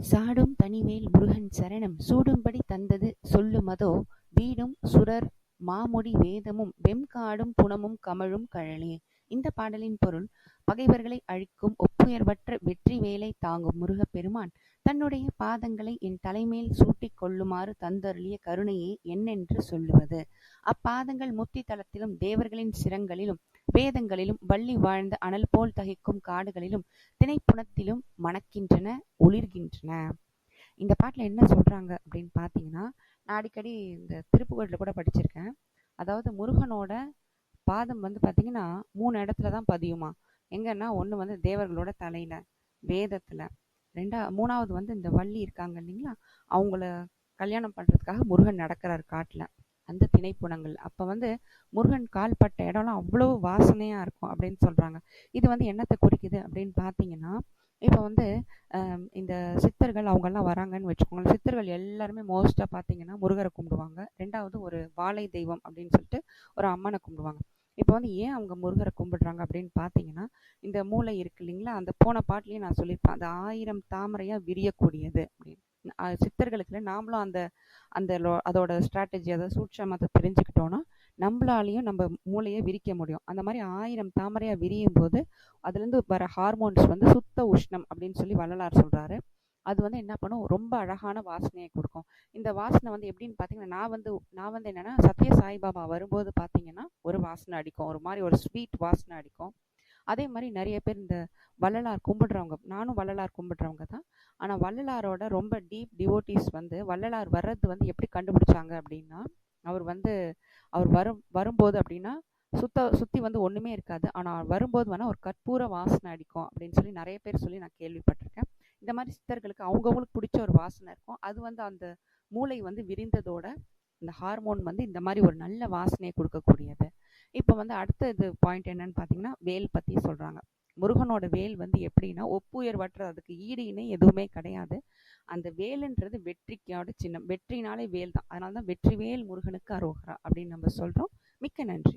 சாடும் தனிவேல் முருகன் சரணம். சூடும்படி தந்தது சொல்லுமதோ? வீடும் சுரர் மாமுடி வேதமும் வெம்காடும் புனமும் கமழும் கழலே. இந்த பாடலின் பொருள் பகைவர்களை அழிக்கும் ஒப்புயர்வற்ற வெற்றி வேலை தாங்கும் முருகப்பெருமான் தன்னுடைய பாதங்களை என் தலைமேல் சூட்டிக் கொள்ளுமாறு தந்தருளிய கருணையை என்னென்று சொல்லுவது. அப்பாதங்கள் முத்தி தளத்திலும் தேவர்களின் சிரங்களிலும் வேதங்களிலும் வள்ளி வாழ்ந்த அனல் போல் தகிக்கும் காடுகளிலும் திணைப்புணத்திலும் மணக்கின்றன ஒளிர்கின்றன இந்த பாட்டில் என்ன சொல்றாங்க அப்படின்னு பார்த்தீங்கன்னா நான் அடிக்கடி இந்த திருப்புகழில் கூட படிச்சிருக்கேன். அதாவது முருகனோட பாதம் வந்து பார்த்தீங்கன்னா மூணு இடத்துல தான் பதியுமா? எங்கன்னா ஒன்று வந்து தேவர்களோட தலையில வேதத்துல. ரெண்டா மூணாவது வந்து இந்த வள்ளி இருக்காங்க இல்லைங்களா? அவங்கள கல்யாணம் பண்ணுறதுக்காக முருகன் நடக்கிறார் காட்டில். அந்த திணைப்புணங்கள் அப்போ வந்து முருகன் கால்பட்ட இடம்லாம் அவ்வளோ வாசனையாக இருக்கும் அப்படின்னு சொல்கிறாங்க இது வந்து என்னத்தை குறிக்குது அப்படின்னு பார்த்தீங்கன்னா இப்போ வந்து இந்த சித்தர்கள் அவங்கெல்லாம் வராங்கன்னு வச்சுக்கோங்களேன். சித்தர்கள் எல்லாருமே மோஸ்ட்டாக பார்த்தீங்கன்னா முருகரை கும்பிடுவாங்க. ரெண்டாவது ஒரு வாழை தெய்வம் அப்படின்னு சொல்லிட்டு ஒரு அம்மனை கும்பிடுவாங்க. இப்போ வந்து ஏன் அவங்க முருகரை கும்பிடுறாங்க அப்படின்னு பார்த்தீங்கன்னா இந்த மூளை இருக்கு இல்லைங்களா? அந்த போன பாட்டிலேயே நான் சொல்லியிருப்பேன் அந்த ஆயிரம் தாமரையாக விரியக்கூடியது அப்படின்னு. அஹ் சித்தர்களுக்கு நாமளும் அந்த அந்த அதோட ஸ்ட்ராட்டஜி அதை சூட்சமத்தை தெரிஞ்சுக்கிட்டோன்னா நம்மளாலையும் நம்ம மூளையை விரிக்க முடியும். அந்த மாதிரி ஆயிரம் தாமரையாக விரியும் போது அதுலேருந்து வர ஹார்மோன்ஸ் வந்து சுத்த உஷ்ணம் அப்படின்னு சொல்லி வள்ளலார் சொல்கிறாரு அது வந்து என்ன பண்ணும்? ரொம்ப அழகான வாசனையை கொடுக்கும். இந்த வாசனை வந்து எப்படின்னு பார்த்தீங்கன்னா நான் வந்து நான் வந்து என்னென்னா சத்ய சாய்பாபா வரும்போது பார்த்தீங்கன்னா ஒரு வாசனை அடிக்கும். ஒரு மாதிரி ஒரு ஸ்வீட் வாசனை அடிக்கும். அதே மாதிரி நிறைய பேர் இந்த வள்ளலார் கும்பிடுறவங்க நானும் வள்ளலார் கும்பிடுறவங்க தான். ஆனால் வள்ளலாரோட ரொம்ப டீப் டிவோட்டிஸ் வந்து வள்ளலார் வர்றது வந்து எப்படி கண்டுபிடிச்சாங்க அப்படின்னா அவர் வந்து அவர் வரும் வரும்போது அப்படின்னா சுத்த சுற்றி வந்து ஒன்றுமே இருக்காது. ஆனால் வரும்போது வேணால் ஒரு கற்பூர வாசனை அடிக்கும் அப்படின்னு சொல்லி நிறைய பேர் சொல்லி நான் கேள்விப்பட்டிருக்கேன். இந்த மாதிரி சித்தர்களுக்கு அவங்கவுங்களுக்கு பிடிச்ச ஒரு வாசனை இருக்கும். அது வந்து அந்த மூளை வந்து விரிந்ததோட இந்த ஹார்மோன் வந்து இந்த மாதிரி ஒரு நல்ல வாசனையை கொடுக்கக்கூடியது. இப்போ வந்து அடுத்த இது பாயிண்ட் என்னன்னு பார்த்தீங்கன்னா வேல் பற்றி சொல்கிறாங்க முருகனோட வேல் வந்து எப்படின்னா ஒப்புயர்வற்ற அதுக்கு ஈடு இணை எதுவுமே கிடையாது. அந்த வேலுன்றது வெற்றிக்கோட சின்னம். வெற்றினாலே வேல் தான் அதனால தான் வெற்றிவேல் முருகனுக்கு அரோகரா அப்படின்னு நம்ம சொல்கிறோம் மிக்க நன்றி.